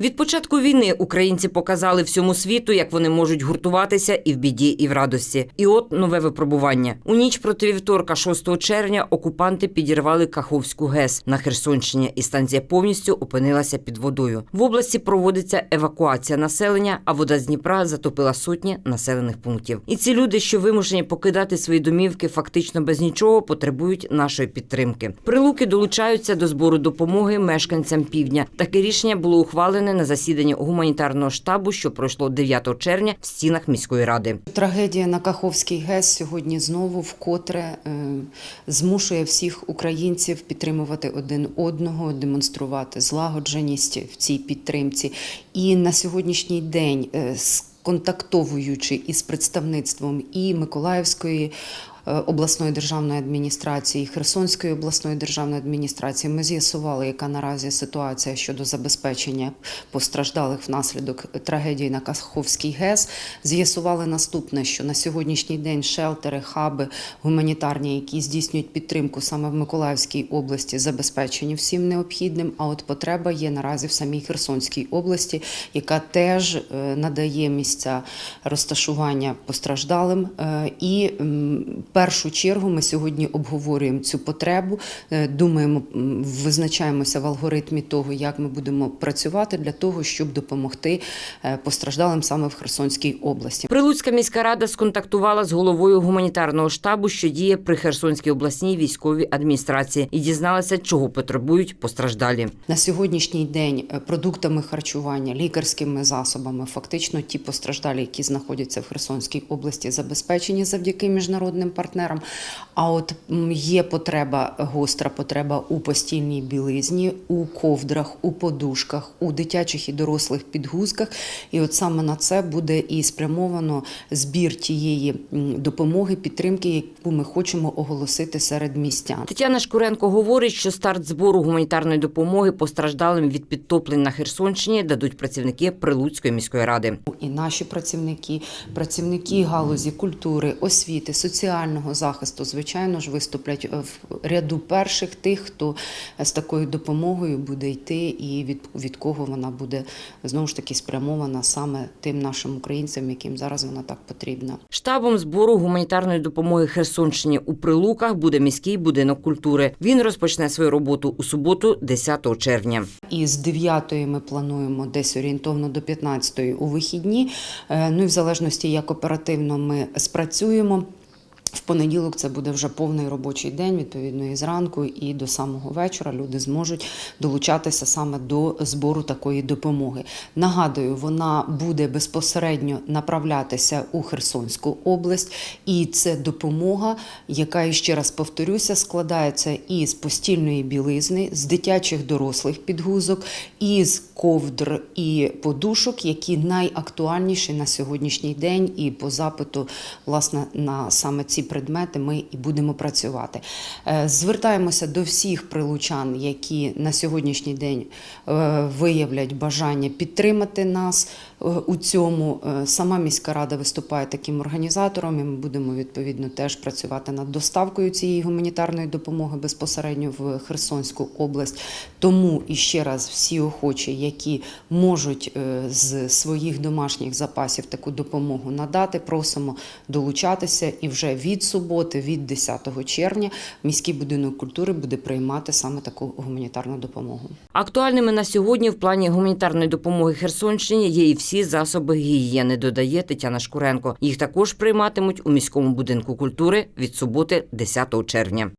Від початку війни українці показали всьому світу, як вони можуть гуртуватися і в біді, і в радості. І от нове випробування. У ніч проти вівторка, 6 червня, окупанти підірвали Каховську ГЕС на Херсонщині, і станція повністю опинилася під водою. В області проводиться евакуація населення, а вода з Дніпра затопила сотні населених пунктів. І ці люди, що вимушені покидати свої домівки, фактично без нічого, потребують нашої підтримки. Прилуки долучаються до збору допомоги мешканцям півдня. Таке рішення було ухвалене на засіданні гуманітарного штабу, що пройшло 9 червня в стінах міської ради. Трагедія на Каховський ГЕС сьогодні знову вкотре е, змушує всіх українців підтримувати один одного, демонструвати злагодженість в цій підтримці. І на сьогоднішній день, е, сконтактовуючи із представництвом і Миколаївської. Е, Обласної державної адміністрації, Херсонської обласної державної адміністрації ми з'ясували, яка наразі ситуація щодо забезпечення постраждалих внаслідок трагедії на Каховській ГЕС. З'ясували наступне, що на сьогоднішній день шелтери, хаби гуманітарні, які здійснюють підтримку саме в Миколаївській області, забезпечені всім необхідним. А от потреба є наразі в самій Херсонській області, яка теж е, надає місця розташування постраждалим. Е, І першу чергу ми сьогодні обговорюємо цю потребу, е, думаємо, визначаємося в алгоритмі того, як ми будемо працювати для того, щоб допомогти е, постраждалим саме в Херсонській області. Прилуцька міська рада сконтактувала з головою гуманітарного штабу, що діє при Херсонській обласній військовій адміністрації, і дізналася, чого потребують постраждалі. На сьогоднішній день е, продуктами харчування, лікарськими засобами, фактично ті постраждалі, які знаходяться в Херсонській області, забезпечені завдяки міжнародним партнерам. А от є потреба, гостра потреба у постільній білизні, у ковдрах, у подушках, у дитячих і дорослих підгузках. І от саме на це буде і спрямовано збір тієї допомоги, підтримки, яку ми хочемо оголосити серед містян. Тетяна Шкуренко говорить, що старт збору гуманітарної допомоги постраждалим від підтоплень на Херсонщині дадуть працівники Прилуцької міської ради. І наші працівники, працівники галузі культури, освіти, соціального захисту, звичайно ж, виступлять в ряду перших тих, хто з такою допомогою буде йти, і від, від кого вона буде знову ж таки спрямована саме тим нашим українцям, яким зараз вона так потрібна. Штабом збору гуманітарної допомоги Херсонщині у Прилуках буде міський будинок культури. Він розпочне свою роботу у суботу, 10 червня. І з 9 ми плануємо десь орієнтовно до 15 у вихідні. Е, Ну і в залежності, як оперативно ми спрацюємо. Понеділок це буде вже повний робочий день, відповідно, і зранку, і до самого вечора люди зможуть долучатися саме до збору такої допомоги. Нагадую, вона буде безпосередньо направлятися у Херсонську область, і це допомога, яка і ще раз повторюся, складається із постільної білизни, з дитячих дорослих підгузок, із ковдр і подушок, які найактуальніші на сьогоднішній день, і по запиту, власне, на саме ці предмети ми і будемо працювати. Е, Звертаємося до всіх прилучан, які на сьогоднішній день е, виявлять бажання підтримати нас е, у цьому. Сама міська рада виступає таким організатором, і ми будемо відповідно теж працювати над доставкою цієї гуманітарної допомоги безпосередньо в Херсонську область. Тому і ще раз всі охочі, які можуть з своїх домашніх запасів таку допомогу надати, просимо долучатися. І вже від суботи, від 10 червня, міський будинок культури буде приймати саме таку гуманітарну допомогу. Актуальними на сьогодні в плані гуманітарної допомоги Херсонщині є і всі засоби гігієни, додає Тетяна Шкуренко. Їх також прийматимуть у міському будинку культури від суботи, 10 червня.